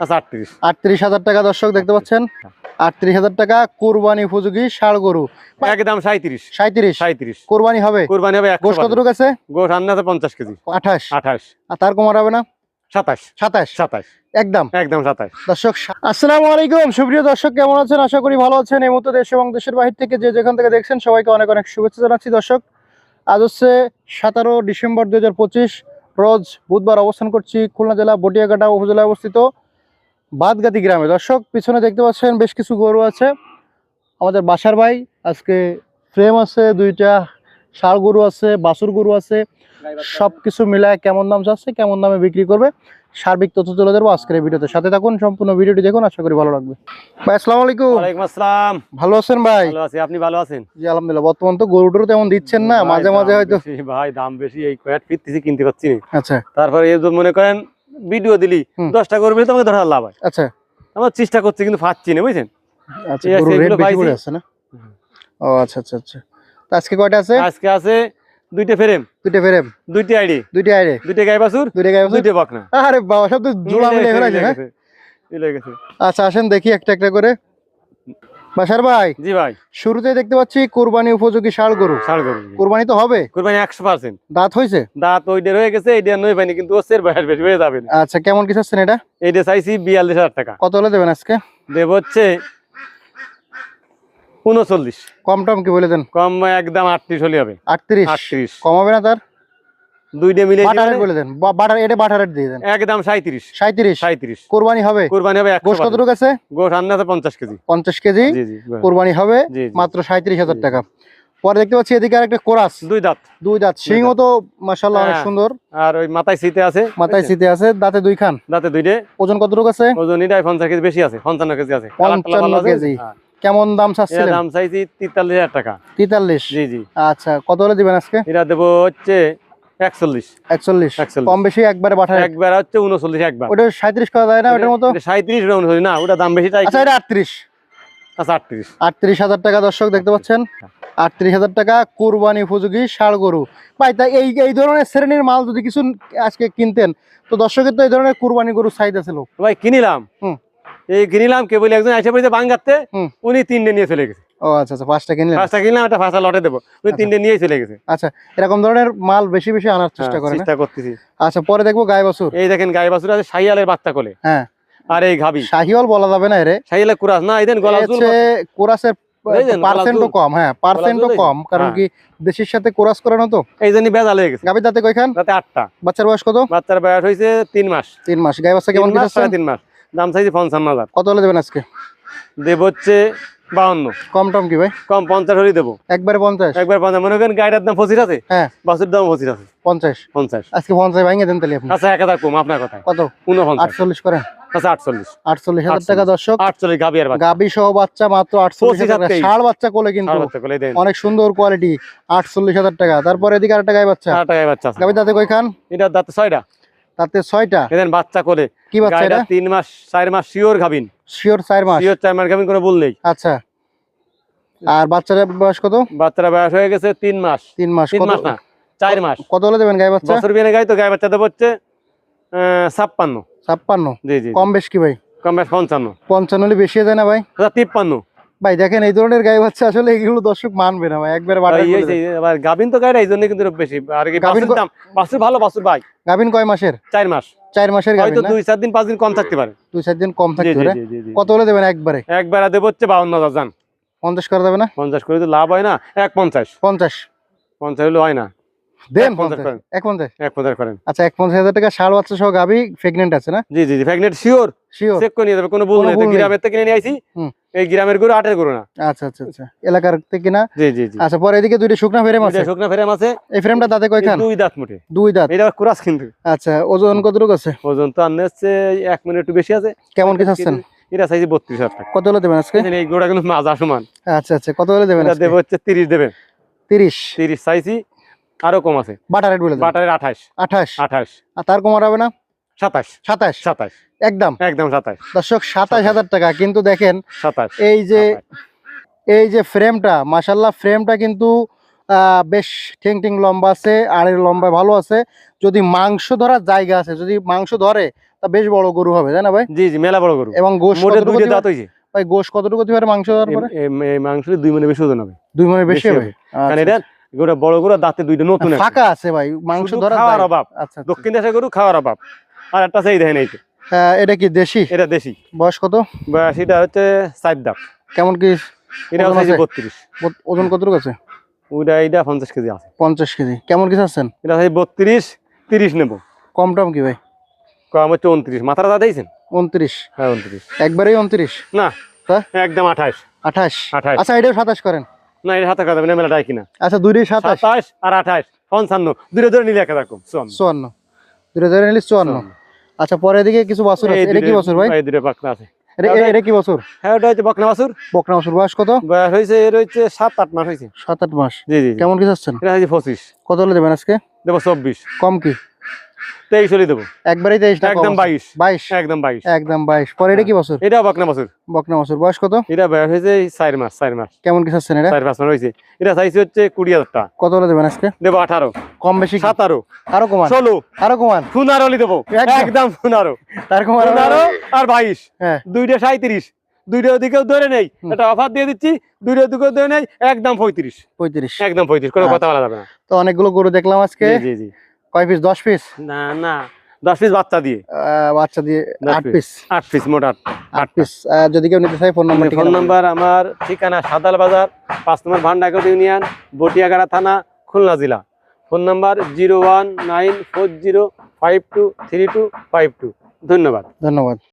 আচ্ছা আটত্রিশ। আটত্রিশ হাজার টাকা দর্শক দেখতে পাচ্ছেন। আটত্রিশ হাজার টাকা কোরবানি উপযোগী ষাড় গরু। একদম সাঁত্রিশ সাঁত্রিশ সাঁত্রিশ কোরবানি হবে? কোরবানি হবে গোশ কতটুকু আছে? গোশ রান্না পঞ্চাশ কেজি। আঠাশ। আঠাশ। আর তার কমার হবে না? সাতাশ। সাতাশ। সাতাশ। একদম। একদম সাতাশ। দর্শক আসসালামু আলাইকুম। সুপ্রিয় দর্শক কেমন আছেন? আশা করি ভালো আছেন। এই মুহূর্তে দেশ এবং দেশের বাহির থেকে যে যেখান থেকে দেখছেন সবাইকে অনেক অনেক শুভেচ্ছা জানাচ্ছি। দর্শক আজ হচ্ছে সতেরো ডিসেম্বর দুই হাজার পঁচিশ। রোজ বুধবার অবস্থান করছি খুলনা জেলা বটিয়াঘাটা উপজেলায় অবস্থিত। বাদগাতি গ্রামে। দর্শক পিছনে দেখতে পাচ্ছেন বেশ কিছু গরু আছে। আমাদের বাসার ভাই আজকে ফ্রেম আছে দুইটা ষাড় গরু আছে বাছুর গরু আছে। সব কিছু মিলায় কেমন দাম যাচ্ছে কেমন দামে বিক্রি করবে সার্বিক তথ্য তুলে দেবো আজকের ভিডিওতে। সাথে থাকুন সম্পূর্ণ ভিডিওটি দেখুন আশা করি ভালো লাগবে। ভাই আসসালামু আলাইকুম। ওয়ালাইকুম আসসালাম। ভালো আছেন ভাই? ভালো আছি আপনি ভালো আছেন? জি আলহামদুলিল্লাহ। বর্তমান তো গরু টরু তেমন দিচ্ছেন না মাঝে মাঝে হয়তো ভাই দাম বেশি এই কয়েক ফিরতেছি কিনতে পারছি আচ্ছা। তারপরে এই মনে করেন ভিডিও দিলি দশটা করবি তোমাকে ধরার লাভ হয়। আচ্ছা। আমার চেষ্টা করছি কিন্তু ফাঁচ্ছি না বুঝছেন? আচ্ছা গরু ও আচ্ছা আচ্ছা আচ্ছা। আজকে কয়টা আছে? আজকে আছে দুইটা ফ্রেম। দুইটা ফ্রেম? দুইটা আইডি। দুইটা আইরে দুইটা গাই বাছুর দুইটা গায়ে দুইটা বকনা। আরে বাবা সব তো জোড়া মিলে ফেলাইছে মিলে গেছে আচ্ছা আসেন দেখি একটা একটা করে। বাসার ভাই জি ভাই। শুরুতেই দেখতে পাচ্ছি কোরবানি উপযোগী ষাড় গরু। ছাড় করুন কোরবানি তো হবে? কোরবানি একশো পার্সেন্ট। দাঁত হয়েছে? দাঁত ওইটা রয়ে গেছে এইটা নই পাইনি কিন্তু ওসের বেশি হয়ে যাবে আচ্ছা কেমন কি চাচ্ছেন এটা? এইটা চাইছি বিয়াল্লিশ হাজার টাকা। কত হলে দেবেন আজকে? দেব হচ্ছে উনচল্লিশ। কম টম কি বলে দেন? কম একদম আটত্রিশ হলে হবে। আটত্রিশ। আটত্রিশ। কম হবে না তার? দুইটা মিলে বাটার বলে দেন। বাটার এটা দিয়ে দেন। একদম সাঁত্রিশ সাঁত্রিশ সাঁত্রিশ কোরবানি হবে? কোরবানি হবে গোশ কতটুকু আছে? গোশ রান্না আছে পঞ্চাশ কেজি। পঞ্চাশ কেজি? জি জি কোরবানি হবে। মাত্র সাঁত্রিশ হাজার জি। টাকা। পরে দেখতে পাচ্ছি এদিকে আরেকটা কোরাস। দুই দাঁত। দুই দাঁত। সিংহ তো মাসাল্লাহ অনেক হ্যাঁ। সুন্দর। আর ওই মাথায় শীতে আছে। মাথায়? শীতে আছে। দাঁতে দুই খান। দাঁতে দুইটে। ওজন কতটুকু আছে? ওজন এটাই পঞ্চাশ কেজি বেশি আছে। পঞ্চান্ন কেজি আছে। কালার টালার পঞ্চান্ন ভালো আছে? কেজি। হ্যাঁ। কেমন দাম চাচ্ছিলেন? দাম চাইছি তেতাল্লিশ হাজার টাকা। তেতাল্লিশ? জি জি। আচ্ছা কত হলে দিবেন আজকে? এটা দেবো হচ্ছে। কম বেশি একবারে একবার হচ্ছে উনচল্লিশ একবার। ওটা সাঁত্রিশ করা যায় না? ওটার মতো? সাঁত্রিশ না ওটা দাম বেশি আচ্ছা এটা আটত্রিশ। আচ্ছা আটত্রিশ। আটত্রিশ হাজার টাকা দর্শক দেখতে পাচ্ছেন। আটত্রিশ হাজার টাকা কোরবানি উপযোগী ষাড় গরু। ভাই তাই এই এই ধরনের শ্রেণির মাল যদি কিছু আজকে কিনতেন তো দর্শকের তো এই ধরনের কোরবানি গরু চাহিদা ছিল ভাই কিনিলাম। হুম। এই কিনিলাম কে বলি একজন এসে পড়েছে বাঙ্গাতে উনি তিনটে নিয়ে চলে গেছে। ও আচ্ছা আচ্ছা পাঁচটা কিনলেন? পাঁচটা কিনলাম একটা ফাঁসা লটে দেবো। উনি আচ্ছা। তিনটে নিয়ে চলে গেছে। আচ্ছা এরকম ধরনের মাল বেশি বেশি আনার চেষ্টা হ্যাঁ, করেন চেষ্টা করতেছি। আচ্ছা পরে দেখব গায়ে বাছুর এই দেখেন গায়ে বাছুর আছে সাইয়ালের বাচ্চা কোলে। হ্যাঁ। আর এই গাবি শাহিওয়াল বলা যাবে না এরে। সাইয়ালের কুরাস না এই দেন গলা হচ্ছে কোরাসের পার্সেন্টও কম হ্যাঁ পার্সেন্টও কম কারণ হ্যাঁ। কি দেশের সাথে কোরাস করানো তো? এই জন্য বেজাল হয়ে গেছে। গাভীর দাঁতে কয়খান? রাতে আটটা। বাচ্চার বয়স কত? বাচ্চার বয়স হয়েছে তিন মাস। তিন মাস। গায়ে বাচ্চা কেমন তিন মাস। দাম চাইছে পঞ্চান্ন হাজার। কত হলে দেবেন আজকে? দেব হচ্ছে বাউন্ন। কম টম কি ভাই? কম পঞ্চাশ হলেই দেবো। একবারে পঞ্চাশ? একবার পঞ্চাশ। মনে করেন গাড়িটার দাম পঁচিশ আছে? হ্যাঁ। বাসুর দাম পঁচিশ আছে। পঞ্চাশ। পঞ্চাশ। আজকে পঞ্চাশ ভাঙিয়ে দেন তাহলে আপনি। আচ্ছা এক হাজার কম আপনার কথায়। কত? উনপঞ্চাশ। আটচল্লিশ করেন। আচ্ছা আটচল্লিশ। আটচল্লিশ হাজার টাকা দর্শক। আটচল্লিশ গাবি আর বাচ্চা। গাবি সহ বাচ্চা মাত্র আটচল্লিশ হাজার আর বাচ্চা কোলে কিন্তু। অনেক সুন্দর কোয়ালিটি আটচল্লিশ হাজার টাকা। তারপরে এদিকে আরেকটা গায়ে বাচ্চা। টাকায় বাচ্চা গাবি দাঁতে কই খান এটার দাঁত ছয়টা। তাতে ছয়টা? এদেন বাচ্চা কোলে কি বাচ্চা এটা? তিন মাস চার মাস শিওর খাবিন শিওর চার মাস? শিওর চার মাস খাবিন কোনো ভুল নেই। আচ্ছা। আর বাচ্চার বয়স কত? বাচ্চারা বয়স হয়ে গেছে তিন মাস। তিন মাস। তিন মাস না চার মাস। কত হলে দেবেন গায়ে বাচ্চা? বছর বিয়ে গাই তো গায়ে বাচ্চা দেবো হচ্ছে ছাপ্পান্ন। ছাপ্পান্ন? জি জি কম বেশ কি ভাই? কম বেশ পঞ্চান্ন। পঞ্চান্ন হলে বেশি যায় না ভাই? আচ্ছা তিপ্পান্ন। ভাই দেখেন এই ধরনের গায়ে বাচ্চা আসলে এগুলো দর্শক মানবে না ভাই একবারে গাবিন তো গাড়ি এই জন্য কিন্তু বেশি। আর কি বাসুর দাম বাসুর ভালো বাসুর ভাই। গাভিন কয় মাসের? চার মাস। চার মাসের গাভিন হয়তো দুই চার দিন পাঁচ দিন কম থাকতে পারে। দুই চার দিন কম থাকতে পারে। জি জি জি। কত হলে দেবেন একবারে? একবার দেবো হচ্ছে বাউন্ন হাজার যান। পঞ্চাশ করা না? পঞ্চাশ করে তো লাভ হয় না এক পঞ্চাশ। পঞ্চাশ। পঞ্চাশ হলে হয় না। দেন এক পঞ্চাশ এক পঞ্চাশ? করেন। আচ্ছা এক পঞ্চাশ হাজার টাকা ষাট বাচ্চা সহ গাভি প্রেগনেন্ট আছে না? জি জি শিওর শিওর চেক করে নিয়ে যাবে কোনো ভুল নেই। গ্রামের থেকে নিয়ে আইছি। এই গ্রামের গরু আটের গরু না। আচ্ছা আচ্ছা আচ্ছা। এলাকার থেকে না জি জি জি। আচ্ছা পরে এদিকে দুইটা শুকনা ফ্রেম আছে? শুকনা ফ্রেম আছে। এই ফ্রেমটা দাঁতে কয় এই খান? দুই দাঁত দুই দাঁত। এটা কুরাস কিন্তু। আচ্ছা ওজন কতটুকু আছে? ওজন তো আনলে হচ্ছে এক মিনিট একটু বেশি আছে। কেমন কি চাচ্ছেন? এটা বত্রিশ হাজার টাকা। কত হলে দেবেন আজকে? এই গোড়া কিন্তু মাজা সমান। আচ্ছা আচ্ছা কত হলে দেবেন এটা দেবো হচ্ছে তিরিশ দেবে তিরিশ? তিরিশ চাইছি আরও কম আছে। বাটার রেট বলে দেবেন? বাটারের আঠাশ। আঠাশ? আঠাশ। আর তার কমার হবে না? সাতাশ। সাতাশ? সাতাশ। একদম? একদম সাতাশ। দর্শক সাতাশ হাজার টাকা। কিন্তু দেখেন সাতাশ। এই যে এই যে ফ্রেমটা মাসাল্লাহ ফ্রেমটা কিন্তু বেশ ঠেং ঠেং লম্বা আছে আড়ের লম্বা ভালো আছে। যদি মাংস ধরার জায়গা আছে যদি মাংস ধরে তা বেশ বড় গরু হবে তাই না ভাই? জি জি মেলা বড় গরু। এবং গোশ ভাই গোশ কতটুকু মাংস পরে? মাংস দুই মনে বেশি ওজন হবে। দুই মনে বেশি হবে। কারণ এটা গরু বড় গরু দাঁতে দুইটা নতুন আচ্ছা, ফাঁকা আছে ভাই মাংস ধরা খাওয়ার অভাব। আচ্ছা আচ্ছা। দক্ষিণ দেশে গরু খাওয়ার অভাব। আর একটা সেই দেখেন এই যে, এটা কি দেশি? এটা দেশি। বয়স কত? বা সেটা হচ্ছে কেমন কি এটা হচ্ছে? বত্রিশ। ওজন কতটুকু আছে? ওইটা এটা পঞ্চাশ কেজি আছে। পঞ্চাশ কেজি। কেমন কি চাচ্ছেন? এটা হচ্ছে বত্রিশ তিরিশ নেব। কম টম কি ভাই? কম হচ্ছে উনত্রিশ। মাথাটা দাঁত দিয়েছেন? উনত্রিশ। হ্যাঁ উনত্রিশ। একবারেই উনত্রিশ? না? একদম আঠাশ। আঠাশ? আঠাশ। আচ্ছা এটাও সাতাশ করেন। না এটা হাতে কথা মেলা ডাই কিনা। আচ্ছা দুইটাই সাতাশ। সাতাশ আর আঠাশ। পঞ্চান্ন। দূরে ধরে নিলে এক রকম চুয়ান্ন। চুয়ান্ন। হাজার উনিশ চুয়ান্ন। আচ্ছা পরে দিকে কিছু বাছুর আছে? এটা কি বছর ভাই? এই দুটো বাকনা আছে। এটা কি বছর? হ্যাঁ ওটা হচ্ছে বকনা বাছুর। বকনা বছর। বয়স কত? বয়স হয়েছে এর হচ্ছে সাত আট মাস হয়েছে সাত আট মাস। জি জি জি। কেমন কি চাচ্ছেন? এটা হচ্ছে পঁচিশ। কত হলে দেবেন আজকে? দেবো চব্বিশ। কম কি? তেইশ হলে দেবো। একবারেই তেইশ টাকা একদম একদম বাইশ। একদম বাইশ। পরে এটা কি বছর? এটা বকনা বাছুর। বকনা বছর। বয়স কত? এটা বয়স হয়েছে চার মাস চার মাস। কেমন কি চাচ্ছেন এটা? চার পাঁচ মাস হয়েছে। এটা চাইছে হচ্ছে কুড়ি টাকা। কত হলে দেবেন আজকে? দেবো আঠারো। কম বেশি কি? সাতারো। আরও কমান। ষোলো। আরও কমান। পনেরো হলে দেবো। একদম। একদম তার কমান আরো- আর বাইশ। হ্যাঁ। দুইটা সাঁত্রিশ দুইটা দিকেও ধরে নেই। এটা অফার দিয়ে দিচ্ছি। দুইটা দিকেও ধরে নেই। একদম পঁয়ত্রিশ। পঁয়ত্রিশ। একদম পঁয়ত্রিশ। কোনো আচ্ছা। কথা বলা যাবে না। তো অনেকগুলো গরু দেখলাম আজকে। জি জি। কয় পিস দশ পিস না না। দশ পিস বাচ্চা দিয়ে। বাচ্চা দিয়ে আট পিস আট পিস মোট আট। আট পিস যদি কেউ নিতে চায় ফোন নাম্বার ফোন নাম্বার আমার ঠিকানা সাদাল বাজার পাঁচ নম্বর ভান্ডাকোট ইউনিয়ন বটিয়াগাড়া থানা খুলনা জেলা। Phone number zero one nine four zero five two three two five two. ধন্যবাদ। ধন্যবাদ।